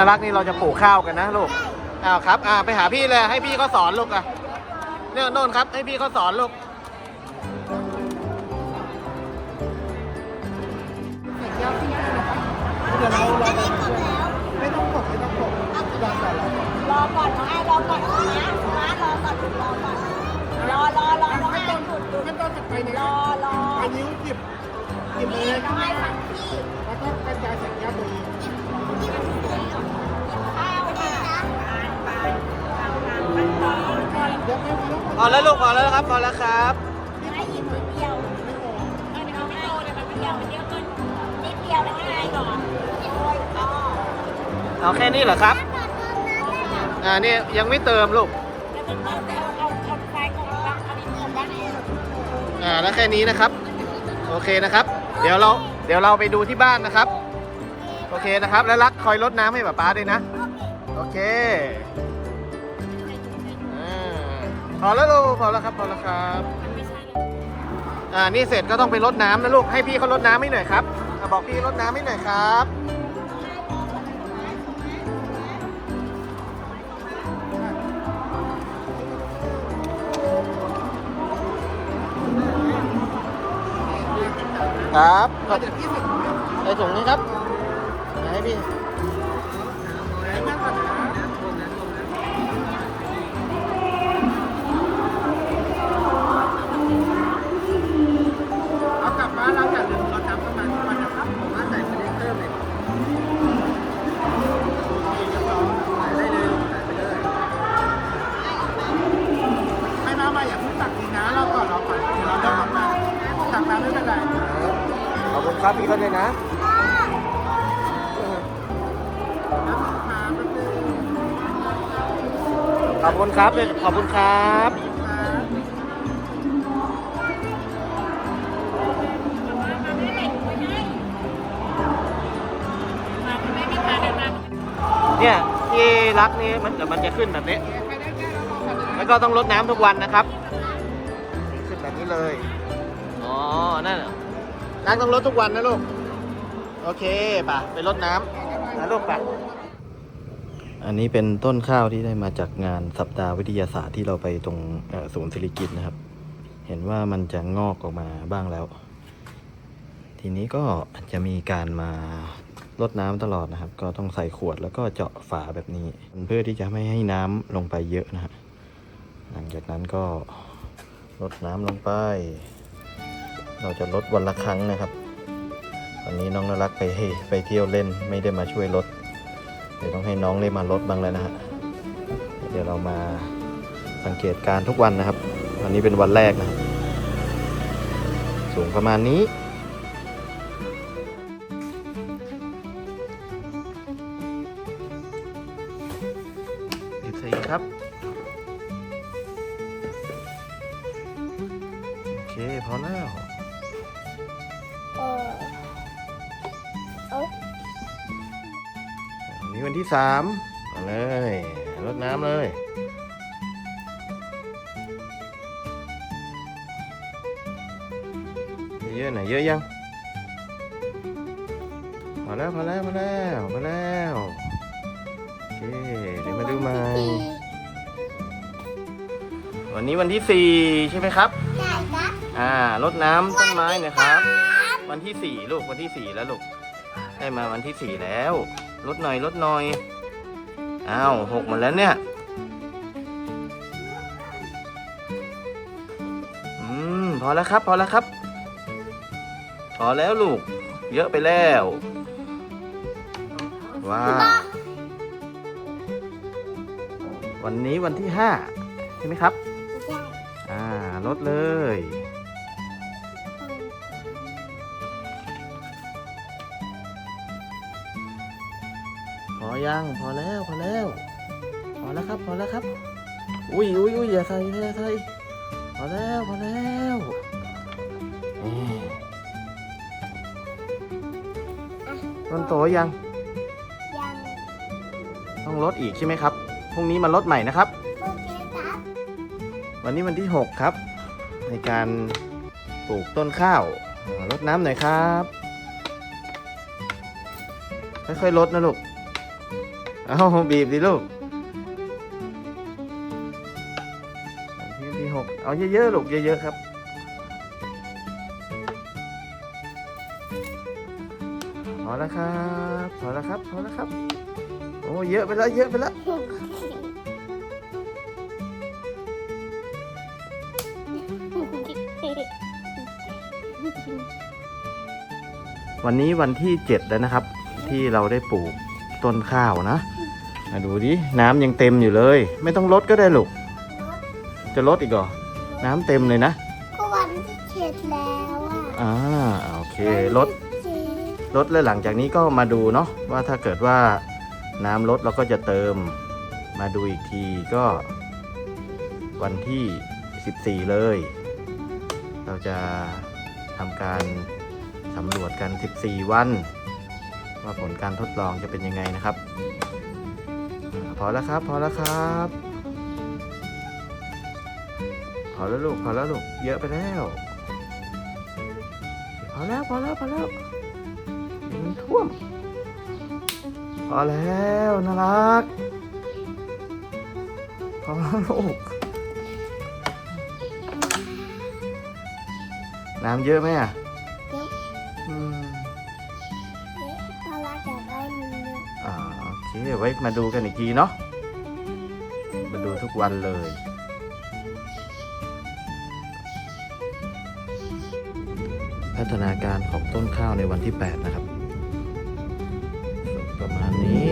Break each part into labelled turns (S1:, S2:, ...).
S1: น้องนารักนี่เราจะปลูกข้าวกันนะลูกอ้าวครับอ่าไปหาพี่เลยให้พี่เขาสอนลูกอะเนี่ยโน่นครับ ให้พี่เขาสอนลูก
S2: เดี๋ยวเราเราไปช่วยไม่ต้องกดไม่ต้องกดรอก่อนรอก่อน
S3: รอก่อนน้องไอ้รอก่อนนะ องพ
S2: อ
S1: แล้วลูกพอแล้วครับพอแล้วครับ
S3: ไอ้หยิบนิดเดียวเออเดี๋ยวน้องไม่โตเลยมันเดียวมันเดียวขึ้นนิดเดียวแล้วไงก่อนโอ้ยพ่อ
S1: เอาแค่นี้เหรอครับ อ่านี่ยังไม่เติมลูก
S3: แล้วก็เอาเอาเอาไฟก่อนบ้าเอาดินก่อนบ้าง
S1: อ่าแล้วแค่นี้นะครับ โอเคนะครับ เดี๋ยวเราเดี๋ยวเราไปดูที่บ้านนะครับ โอเคนะครับ แล้วรักคอยรดน้ำให้ป๊าป๊าด้วยนะ โอเค พอแล้วลูกพอแล้วครับพอแล้วครับอ่านี่เสร็จก็ต้องไปรดน้ำนะลูกให้พี่เขารดน้ำให้หน่อยครับอะบอกพี่รดน้ำให้หน่อยครับ ครับขอบ
S2: เดี๋ยวพี่สิบ
S1: ใส่ถุงนี้ครับไหนให้พี่
S2: คุ
S1: ณครับพี่เขาด้วยนะ
S2: น้ำมาแป๊บนึง
S1: ขอบคุณครับขอบคุณครับเนี่ยที่รักนี่มันเดี๋ยวมันจะขึ้นแบบนี้ แล้วก็ต้องรดน้ำทุกวันนะครับนี่ขึ้นแบบนี้เลย อ๋อ นั่น เหรอรักต้องรดทุกวันนะลูก โอเคป่ะไปรดน้ำนะลูกป่ะอันนี้เป็นต้นข้าวที่ได้มาจากงานสัปดาห์วิทยาศาสตร์ที่เราไปตรงศูนย์ศิริกิตนะครับ เห็นว่ามันจะงอกออกมาบ้างแล้ว ทีนี้ก็จะมีการมารดน้ำตลอดนะครับ ก็ต้องใส่ขวดแล้วก็เจาะฝาแบบนี้ เพื่อที่จะไม่ให้น้ำลงไปเยอะนะฮะหลังจากนั้นก็ลดน้ำลงไป เราจะลดวันละครั้งนะครับ วันนี้น้องนรักไปไปเที่ยวเล่นไม่ได้มาช่วยลดเดี๋ยวต้องให้น้องได้มาลดบ้างแล้วนะฮะเดี๋ยวเรามาสังเกตการทุกวันนะครับ วันนี้เป็นวันแรกนะครับสูงประมาณนี้ นนี้วันที่สามเอาเลยรดน้ำเลยเยอะหน่อยเยอะยังพอแล้วพอแล้วพอแล้วพอแล้วโอเคเดี๋ยวมาดูใหม่วันนี้วันที่สี่ใช่ไหมครับ
S3: ใช่ครับ
S1: อ่ารดน้ำต้นไม้หนะครับ วันที่สี่ลูกวันที่สี่แล้วลูกได้มาวันที่สี่แล้ว ลดหน่อยลดหน่อย อ้าวหกหมดแล้วเนี่ย อืม พอแล้วครับ พอแล้วครับ พอแล้วลูก เยอะไปแล้ว ว้าว วันนี้วันที่ห้าใช่ไหมครับ อ่า ลดเลย อยังพอแล้วพอแล้ว พอแล้วครับ พอแล้วครับ อุ้ยอุ้ยอุ้ยอย่าใส่อย่าใส่พอแล้วพอแล้วนี่ต้นโตยัง
S3: ยัง
S1: ต้องลดอีกใช่ไหมครับ พรุ่งนี้มาลดใหม่นะครับ
S3: โอเคครับ
S1: วันนี้วันที่ 6 ครับ ในการปลูกต้นข้าวอ่ารดน้ำหน่อยครับ ค่อยๆลดนะลูก เอาบีบดิลูกที่ที่หกเอาเยอะๆลูกเยอะๆครับพอแล้วครับพอแล้วครับพอแล้วครับโอ้เยอะไปแล้วเยอะไปแล้ววันนี้วันที่เจ็ดแล้วนะครับ ที่เราได้ปลูกต้นข้าวนะ มาดูดิ น้ำยังเต็มอยู่เลย ไม่ต้องลดก็ได้ลูก จะลดอีกเหรอ น้ำเต็มเลยนะ
S3: ก็วันที่เจ็ดแล้วอะ
S1: อ่าโอเคลด
S3: เจ็ด
S1: ลดแล้วหลังจากนี้ก็มาดูเนาะว่าถ้าเกิดว่าน้ำลดเราก็จะเติมมาดูอีกทีก็ วันที่ 14 เลย เราจะทำการสำรวจกัน 14 วัน ว่าผลการทดลองจะเป็นยังไงนะครับอา พอแล้วครับ พอแล้วครับพอแล้วลูกพอแล้วลูกเยอะไปแล้วพอแล้วพอแล้วพอแล้วมันท่วมพอแล้วน่ารักพอแล้วลูกน้ำเยอะไหมอะ
S3: เค
S1: ไว้มาดูกันอีกทีเนาะมาดูทุกวันเลยพัฒนาการของต้นข้าวในวันที่ 8 นะครับ ประมาณนี้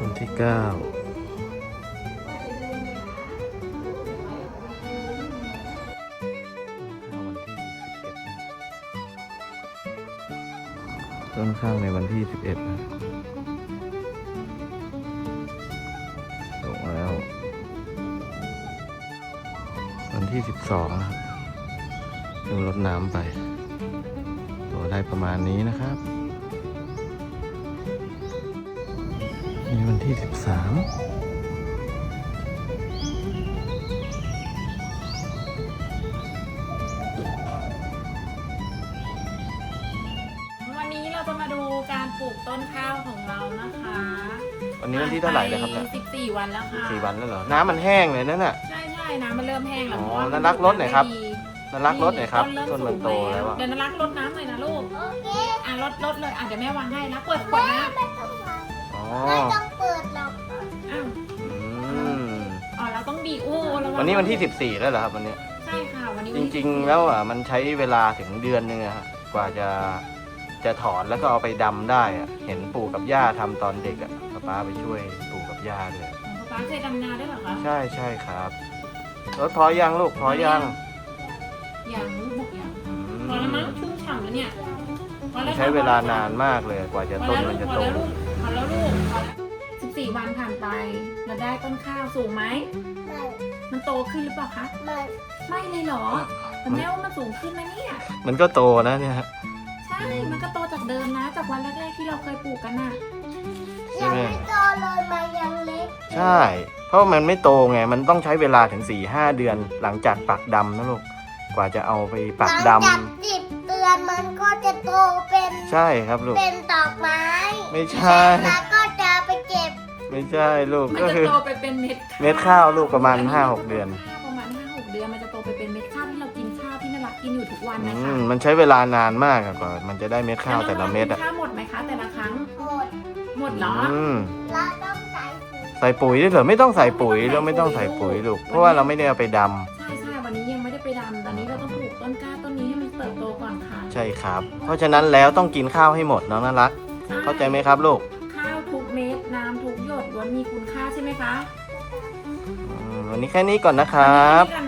S1: วันที่ 9 ข้างในวันที่ 11นะลงแล้ว วันที่ 12นะครับดูรดน้ำไปตัวได้ประมาณนี้นะครับนี่วันที่ 13
S4: ปลูกต้นข้าวของเรานะคะ
S1: วันนี้วันที่เท่าไหร่เลยครับเนี่ย
S4: สิบสี่วันแล้วค่ะ
S1: สี่วันแล้วเหรอ น้ำมันแห้งเลยนั่นน่ะ
S4: ใช่ใช่น้ำมันเริ่มแห้งแล้ว
S1: อ๋อ
S4: เพราะว่า
S1: น่ารักรสหน่อยครับ
S4: ดี
S1: น่ารักรถหน่อยครับ
S4: เริ่
S1: ต้นมันโตแล้วอะ
S4: เดี๋ยวน่ารักรดน้ำหน่อยนะลูก
S3: โอเค
S4: อะรดรดเลย อะเดี๋ยวแม่วางให้นะเปิดขวดน้
S3: ไม่ต้องวาง
S1: อ๋อ
S3: ไม่ต้องเปิดหรอกำ
S4: อ้าว
S1: อืม
S4: อ๋อเราต้องบีบโอ้ระง
S1: วันนี้วันที่14แล้วเหรอครับวันนี้
S4: ใช่ค่ะวันนี้
S1: จ
S4: วันที่
S1: ริง ๆ แล้วอะมันใช้เวลาถึงเดือนนึงอะฮะกว่าจะ จะถอนแล้วก็เอาไปดำได้อะเห็นปู่กับย่าทำตอนเด็กอะป๊าป๊าไปช่วยปู่กับย่าด้วย
S4: ของป๊าเคยดำนาด้วยเหรอคะ
S1: ใช่ใช่ครับรถพอยังลูกพอยัง
S4: อย่างลูกบอกอย่าง
S1: อื
S4: พอแล้วมั้ง
S1: ม
S4: ชุ่มฉ่ำแล้วเนี่ยพอ
S1: มัน
S4: แล้ว
S1: ใช้เวลานานมากเลยกว่าจะ
S4: พอ
S1: ต้น
S4: แล้ว
S1: มันจะ
S4: พอ
S1: โต
S4: แล้วลูกพอแล้วลูกพอแล้วสิบสี่วันผ่านไปเราได้ต้นข้าวสูงไหม
S3: ไม่
S4: มันโตขึ้นหรือเปล่าคะ
S3: ไม่
S4: ไม่เลยเหรอแต่แม่ว่ามันสูงขึ้นไหมเนี่ย
S1: มันก็โตนะเนี่ยฮะ
S4: ใช่ มันก็โตจากเดิมนะ จากวันแรกๆที่เราเคยปลูกกันน่ะ
S1: ใช่
S3: ยัง
S1: ไหม
S3: ไม่โตเลยมันยังเล็ก
S1: ใช่ เพราะมันไม่โตไง มันต้องใช้เวลาถึง4ี่ห้าเดือน หลังจากปักดำนะลูก กว่าจะเอาไปปัก
S3: หลั
S1: ดำ
S3: จากสิบเดือนมันก็จะโตเป็น
S1: ใช่ครับลูก
S3: เป็นดอกไม้
S1: ไม่ใช่
S3: แล้วก็จะไปเก็บ
S1: ไม่ใช่ลูก
S4: มัน
S1: ก็
S4: จะ
S1: คือ
S4: โตไปเป็นเม็ด
S1: เม็ดข้าวลูกประมาณ 5-6 เดือน
S4: ประมาณห้าหกเดือนมันจะโตไปเป็นเม็ดข้าว วัน
S1: อื
S4: นะ
S1: ม
S4: คะ
S1: มันใช้เวลานานมากอะกว่ามันจะได้เม็ดข้าวแต่ละเม็ด
S4: แล้
S1: อะ
S4: วน้องๆกินข้าวหมดไหมคะแต่ละครั้ง
S3: หมด
S4: หมดเหรอ
S1: อืม
S3: เราต้องใส่ถุง
S1: ใส่ปุ๋ยด้วยเหรอไม่ต้องใส่ปุ๋ยเราไม่ต้องใส่ปุ๋ยลูกเพราะว่าเราไม่ได้เอาไปดำ
S4: ใช่ใช่วันนี้ยังไม่ได้ไปดำตอนนี้เราต้องปลูกต้นกล้าต้นนี้ให้มันเติบโตก่อนค่ะ
S1: ใช่ครับ เพราะฉะนั้นแล้วต้องกินข้าวให้หมดน้องน่ารัก เข้าใจไหมครับลูก
S4: ข้าวทุกเม็ดน้ำทุกหยดล้วนมีคุณค่าใช่ไหมคะ
S1: อืมวันนี้แค่นี้ก่อนนะครับ
S4: วันนี้กันนะ